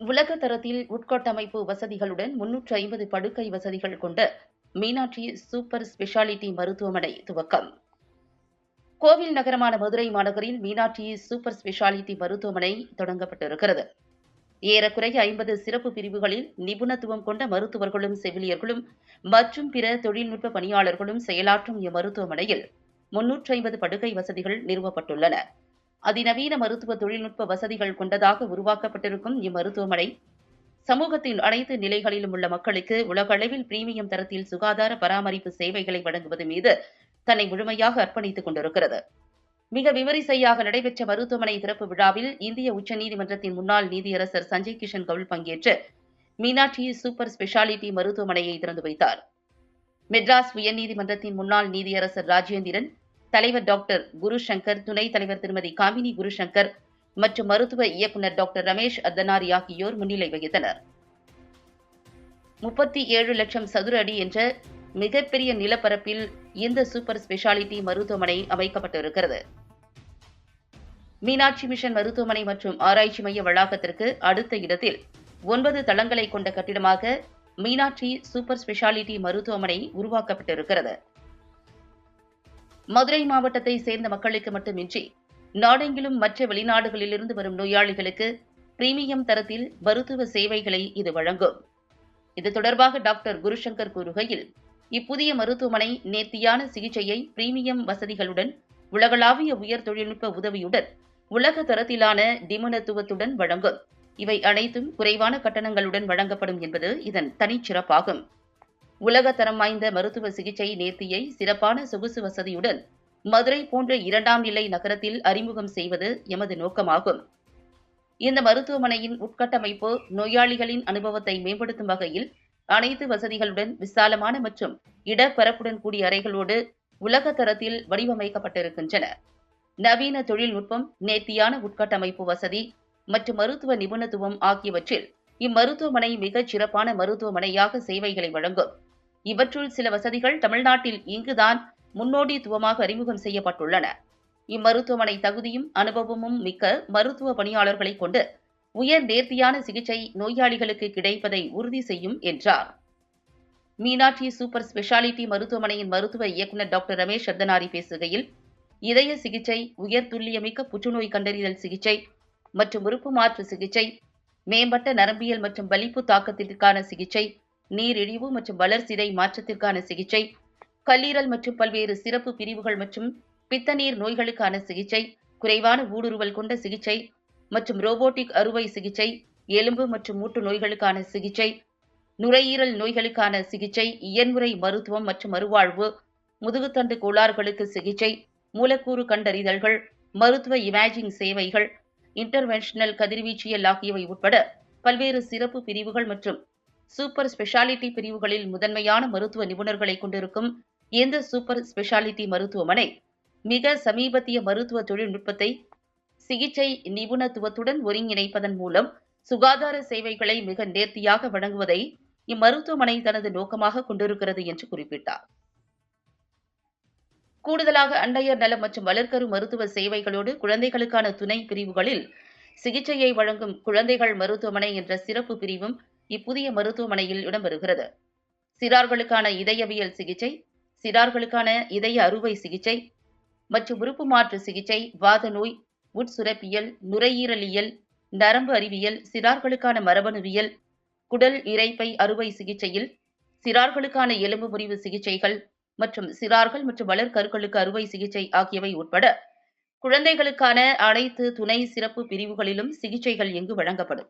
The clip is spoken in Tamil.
உலக தரத்தில் உட்கட்டமைப்பு வசதிகளுடன் முன்னூற்று ஐம்பது படுக்கை வசதிகள் கொண்ட மீனாட்சி சூப்பர் ஸ்பெஷாலிட்டி மருத்துவமனை துவக்கம். கோவில் நகரமான மதுரை மாநகரில் மீனாட்சி சூப்பர் ஸ்பெஷாலிட்டி மருத்துவமனை தொடங்கப்பட்டிருக்கிறது. ஏறக்குறைய ஐம்பது சிறப்பு பிரிவுகளில் நிபுணத்துவம் கொண்ட மருத்துவர்களும் செவிலியர்களும் மற்றும் பிற தொழில்நுட்ப பணியாளர்களும் செயலாற்றும் இம்மருத்துவமனையில் முன்னூற்றி ஐம்பது படுக்கை வசதிகள் நிறுவப்பட்டுள்ளன. அதிநவீன மருத்துவ தொழில்நுட்ப வசதிகள் கொண்டதாக உருவாக்கப்பட்டிருக்கும் இம்மருத்துவமனை. சமூகத்தின் அனைத்து நிலைகளிலும் உள்ள மக்களுக்கு உலகளவில் பிரீமியம் தரத்தில் சுகாதார பராமரிப்பு சேவைகளை வழங்குவது மீது தன்னை முழுமையாக அர்ப்பணித்துக் கொண்டிருக்கிறது. மிக விமரிசையாக நடைபெற்ற மருத்துவமனை திறப்பு விழாவில் இந்திய உச்சநீதிமன்றத்தின் முன்னாள் நீதியரசர் சஞ்சய் கிஷன் கவுல் பங்கேற்று மீனாட்சி சூப்பர் ஸ்பெஷாலிட்டி மருத்துவமனையை திறந்து வைத்தார். மெட்ராஸ் உயர்நீதிமன்றத்தின் முன்னாள் நீதியரசர் ராஜேந்திரன் தலைவர் டாக்டர் குருசங்கர் துணைத் தலைவர் திருமதி காமினி குருசங்கர் மற்றும் மருத்துவ இயக்குநர் டாக்டர் ரமேஷ் அர்தனாரி ஆகியோர் முன்னிலை வகித்தனர். முப்பத்தி ஏழு லட்சம் சதுர அடி என்ற மிகப்பெரிய நிலப்பரப்பில் இந்த சூப்பர் ஸ்பெஷாலிட்டி மருத்துவமனை அமைக்கப்பட்டிருக்கிறது. மீனாட்சி மிஷன் மருத்துவமனை மற்றும் ஆராய்ச்சி மைய வளாகத்திற்கு அடுத்த இடத்தில் ஒன்பது தளங்களை கொண்ட கட்டிடமாக மீனாட்சி சூப்பர் ஸ்பெஷாலிட்டி மருத்துவமனை உருவாக்கப்பட்டிருக்கிறது. மதுரை மாவட்டத்தை சேர்ந்த மக்களுக்கு மட்டுமின்றி நாடெங்கிலும் மற்ற வெளிநாடுகளிலிருந்து வரும் நோயாளிகளுக்கு பிரீமியம் தரத்தில் மருத்துவ சேவைகளை இது வழங்கும். இது தொடர்பாக டாக்டர் குருசங்கர் கூறுகையில் இப்புதிய மருத்துவமனை நேர்த்தியான சிகிச்சையை பிரீமியம் வசதிகளுடன் உலகளாவிய உயர் தொழில்நுட்ப உதவியுடன் உலக தரத்திலான நிபுணத்துவத்துடன் வழங்கும். இவை அனைத்தும் குறைவான கட்டணங்களுடன் வழங்கப்படும் என்பது இதன் தனிச்சிறப்பாகும். உலக தரம் வாய்ந்த மருத்துவ சிகிச்சை நேர்த்தியை சிறப்பான சொகுசு வசதியுடன் மதுரை போன்ற இரண்டாம் நிலை நகரத்தில் அறிமுகம் செய்வது எமது நோக்கமாகும். இந்த மருத்துவமனையின் உட்கட்டமைப்பு நோயாளிகளின் அனுபவத்தை மேம்படுத்தும் வகையில் அனைத்து வசதிகளுடன் விசாலமான மற்றும் இடப்பரப்புடன் கூடிய அறைகளோடு உலக தரத்தில் வடிவமைக்கப்பட்டிருக்கின்றன. நவீன தொழில்நுட்பம் நேர்த்தியான உட்கட்டமைப்பு வசதி மற்றும் மருத்துவ நிபுணத்துவம் ஆகியவற்றில் இம்மருத்துவமனை மிகச் சிறப்பான மருத்துவமனையாக சேவைகளை வழங்கும். இவற்றுள் சில வசதிகள் தமிழ்நாட்டில் இங்குதான் முன்னோடித்துவமாக அறிமுகம் செய்யப்பட்டுள்ளன. இம்மருத்துவமனை தகுதியும் அனுபவமும் மிக்க மருத்துவ பணியாளர்களை கொண்டு உயர் நேர்த்தியான சிகிச்சை நோயாளிகளுக்கு கிடைப்பதை உறுதி செய்யும் என்றார். மீனாட்சி சூப்பர் ஸ்பெஷாலிட்டி மருத்துவமனையின் மருத்துவ இயக்குநர் டாக்டர் ரமேஷ் சர்தனாரி பேசுகையில் இதய சிகிச்சை உயர் துல்லியமிக்க புற்றுநோய் கண்டறிதல் சிகிச்சை மற்றும் உறுப்பு மாற்று சிகிச்சை மேம்பட்ட நரம்பியல் மற்றும் வலிப்பு தாக்கத்திற்கான சிகிச்சை நீரிழிவு மற்றும் வளர்சிதை மாற்றத்திற்கான சிகிச்சை கல்லீரல் மற்றும் பல்வேறு சிறப்பு பிரிவுகள் மற்றும் பித்தநீர் நோய்களுக்கான சிகிச்சை குறைவான ஊடுருவல் கொண்ட சிகிச்சை மற்றும் ரோபோட்டிக் அறுவை சிகிச்சை எலும்பு மற்றும் மூட்டு நோய்களுக்கான சிகிச்சை நுரையீரல் நோய்களுக்கான சிகிச்சை இயன்முறை மருத்துவம் மற்றும் மறுவாழ்வு முதுகுத்தண்டு கோளாறுகளுக்கு சிகிச்சை மூலக்கூறு கண்டறிதல்கள் மருத்துவ இமேஜிங் சேவைகள் இன்டர்வென்ஷனல் கதிர்வீச்சியல் ஆகியவை உட்பட பல்வேறு சிறப்பு பிரிவுகள் மற்றும் சூப்பர் ஸ்பெஷாலிட்டி பிரிவுகளில் முதன்மையான மருத்துவ நிபுணர்களை கொண்டிருக்கும் இந்த சூப்பர் ஸ்பெஷாலிட்டி மருத்துவமனை மிக சமீபத்திய மருத்துவ தொழில்நுட்பத்தை சிகிச்சை நிபுணத்துவத்துடன் ஒருங்கிணைப்பதன் மூலம் சுகாதார சேவைகளை மிக நேர்த்தியாக வழங்குவதை இம்மருத்துவமனை தனது நோக்கமாக கொண்டிருக்கிறது என்று குறிப்பிட்டார். கூடுதலாக அண்டையர் நலம் மற்றும் வளர்க்கரு மருத்துவ சேவைகளோடு குழந்தைகளுக்கான துணை பிரிவுகளில் சிகிச்சையை வழங்கும் குழந்தைகள் மருத்துவமனை என்ற சிறப்பு பிரிவும் இப்புதிய மருத்துவமனையில் இடம்பெறுகிறது. சிறார்களுக்கான இதயவியல் சிகிச்சை சிறார்களுக்கான இதய அறுவை சிகிச்சை மற்றும் உறுப்பு மாற்று சிகிச்சை வாத நோய் உட்சுரப்பியல் நுரையீரலியல் நரம்பு அறிவியல் சிறார்களுக்கான மரபணுவியல் குடல் இரைப்பை அறுவை சிகிச்சையில் சிறார்களுக்கான எலும்பு முறிவு சிகிச்சைகள் மற்றும் சிறார்கள் மற்றும் வளர்கருக்களுக்கு அறுவை சிகிச்சை ஆகியவை உட்பட குழந்தைகளுக்கான அனைத்து துணை சிறப்பு பிரிவுகளிலும் சிகிச்சைகள் இங்கு வழங்கப்படும்?